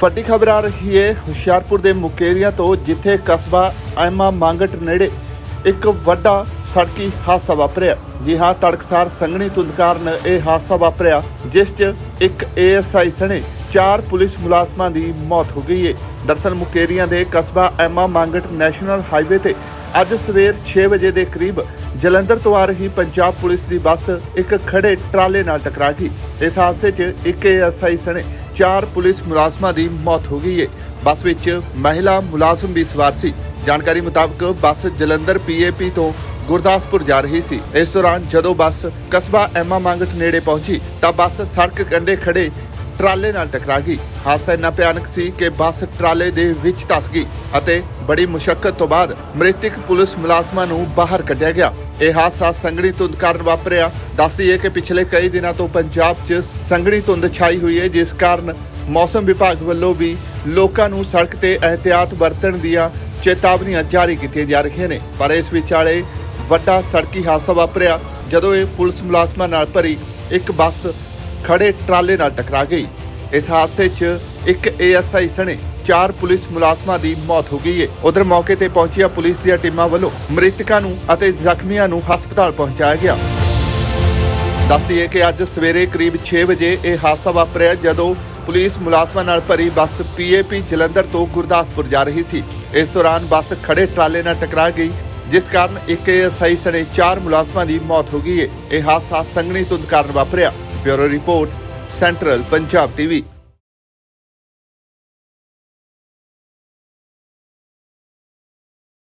ਵੱਡੀ ਖਬਰ ਆ ਰਹੀ ਹੈ ਹੁਸ਼ਿਆਰਪੁਰ ਦੇ ਮੁਕੇਰੀਆਂ ਤੋਂ ਜਿੱਥੇ ਕਸਬਾ ਐਮਾ ਮੰਗਟ ਨੇੜੇ ਇੱਕ ਵੱਡਾ ਸੜਕੀ ਹਾਦਸਾ ਵਾਪਰਿਆ। ਜੀ ਹਾਂ, ਤੜਕਸਾਰ ਸੰਘਣੀ ਧੁੰਦ ਕਾਰਨ ਇਹ ਹਾਦਸਾ ਵਾਪਰਿਆ, ਜਿਸ 'ਚ ਇੱਕ ਏਐਸਆਈ ਸਣੇ ਚਾਰ ਪੁਲਿਸ ਮੁਲਾਜ਼ਮਾਂ ਦੀ ਮੌਤ ਹੋ ਗਈ ਹੈ ਦਰਸਲ ਮੁਕੇਰੀਆਂ ਦੇ ਕਸਬਾ ਐਮਾ ਮੰਗਟ ਨੈਸ਼ਨਲ ਹਾਈਵੇ ਤੇ ਅੱਜ ਸਵੇਰ 6 ਵਜੇ ਦੇ ਕਰੀਬ ਜਲੰਧਰ ਤੋਂ ਆ ਰਹੀ ਪੰਜਾਬ ਪੁਲਿਸ ਦੀ ਬੱਸ ਇੱਕ ਖੜੇ ਟਰਾਲੇ ਨਾਲ ਟਕਰਾ ਗਈ। ਇਸ ਹਾਦਸੇ 'ਚ ਇੱਕ ਏਐਸਆਈ ਸਣੇ ਚਾਰ ਪੁਲਿਸ ਮੁਲਾਜ਼ਮਾਂ ਦੀ ਮੌਤ ਹੋ ਗਈ ਹੈ ਬੱਸ ਵਿੱਚ ਮਹਿਲਾ ਮੁਲਾਜ਼ਮ ਵੀ ਸਵਾਰ ਸੀ। ਜਾਣਕਾਰੀ ਮੁਤਾਬਕ ਬੱਸ ਜਲੰਧਰ ਪੀਏਪੀ ਤੋਂ ਗੁਰਦਾਸਪੁਰ ਜਾ ਰਹੀ ਸੀ। ਇਸ ਦੌਰਾਨ ਜਦੋਂ ਬੱਸ ਕਸਬਾ ਐਮਾ ਮੰਗਟ ਨੇੜੇ ਪਹੁੰਚੀ ਤਾਂ ਬੱਸ ਸੜਕ ਕੰਢੇ ਖੜੇ ਟਰਾਲੇ ਨਾਲ ਟਕਰਾ ਗਈ ਹਾਦਸਾ ਇੰਨਾ ਭਿਆਨਕ ਸੀ ਕਿ ਬੱਸ ਟਰਾਲੇ ਦੇ ਵਿੱਚ ਧਸ ਗਈ ਅਤੇ ਬੜੀ ਮੁਸ਼ਕਲ ਤੋਂ ਬਾਅਦ ਮ੍ਰਿਤਕ ਪੁਲਿਸ ਮੁਲਾਜ਼ਮਾਂ ਨੂੰ ਬਾਹਰ ਕੱਢਿਆ ਗਿਆ। ਇਹ ਹਾਦਸਾ ਸੰਘਣੀ ਧੁੰਦ ਕਾਰਨ ਵਾਪਰਿਆ। ਦੱਸਦੀ ਹੈ ਕਿ ਪਿਛਲੇ ਕਈ ਦਿਨਾਂ ਤੋਂ ਪੰਜਾਬ 'ਚ ਸੰਘਣੀ ਧੁੰਦ ਛਾਈ ਹੋਈ ਹੈ, ਜਿਸ ਕਾਰਨ ਮੌਸਮ ਵਿਭਾਗ ਵੱਲੋਂ ਵੀ ਲੋਕਾਂ ਨੂੰ ਸੜਕ ਤੇ ਅਹਤਿਆਤ ਵਰਤਣ ਦੀਆਂ ਚੇਤਾਵਨੀਆਂ ਜਾਰੀ ਕੀਤੀਆਂ ਜਾ ਰਹੀਆਂ ਨੇ। ਪਰ ਇਸ ਵਿਚਾਲੇ ਵੱਡਾ ਸੜਕੀ ਹਾਦਸਾ ਵਾਪਰਿਆ, ਜਦੋਂ ਇਹ ਪੁਲਿਸ ਮੁਲਾਜ਼ਮਾਂ ਨਾਲ ਭਰੀ ਇੱਕ ਬੱਸ ਖੜੇ ਟਰਾਲੇ ਨਾਲ ਟਕਰਾ ਗਈ। ਇਸ ਹਾਦਸੇ 'ਚ ਇੱਕ ਏਐਸਆਈ ਸਣੇ ਚਾਰ ਪੁਲਿਸ ਮੁਲਾਜ਼ਮਾਂ ਦੀ ਮੌਤ ਹੋ ਗਈ ਹੈ ਉਧਰ ਮੌਕੇ ਤੇ ਪਹੁੰਚੀਆਂ ਪੁਲਿਸ ਦੀਆਂ ਟੀਮਾਂ ਵੱਲੋਂ ਮ੍ਰਿਤਕਾਂ ਨੂੰ ਅਤੇ ਜ਼ਖਮੀਆਂ ਨੂੰ ਹਸਪਤਾਲ ਪਹੁੰਚਾਇਆ ਗਿਆ। ਦੱਸਦੀਏ ਕਿ ਅੱਜ ਸਵੇਰੇ ਕਰੀਬ 6 ਵਜੇ ਇਹ ਹਾਦਸਾ ਵਾਪਰਿਆ ਜਦੋਂ ਪੁਲਿਸ ਮੁਲਾਜ਼ਮਾਂ ਨਾਲ ਭਰੀ ਬੱਸ ਪੀਏਪੀ ਜਲੰਧਰ ਤੋਂ ਗੁਰਦਾਸਪੁਰ ਜਾ ਰਹੀ ਸੀ। ਇਸ ਦੌਰਾਨ ਬੱਸ ਖੜੇ ਟਰਾਲੇ ਨਾਲ ਟਕਰਾ ਗਈ, ਜਿਸ ਕਾਰਨ ਇੱਕ ਐਸਆਈ ਸਣੇ ਚਾਰ ਮੁਲਾਜ਼ਮਾਂ ਦੀ ਮੌਤ ਹੋ ਗਈ ਹੈ ਇਹ ਹਾਦਸਾ ਸੰਘਣੀ ਧੁੰਦ ਕਾਰਨ ਵਾਪਰਿਆ। Bureau report central Punjab TV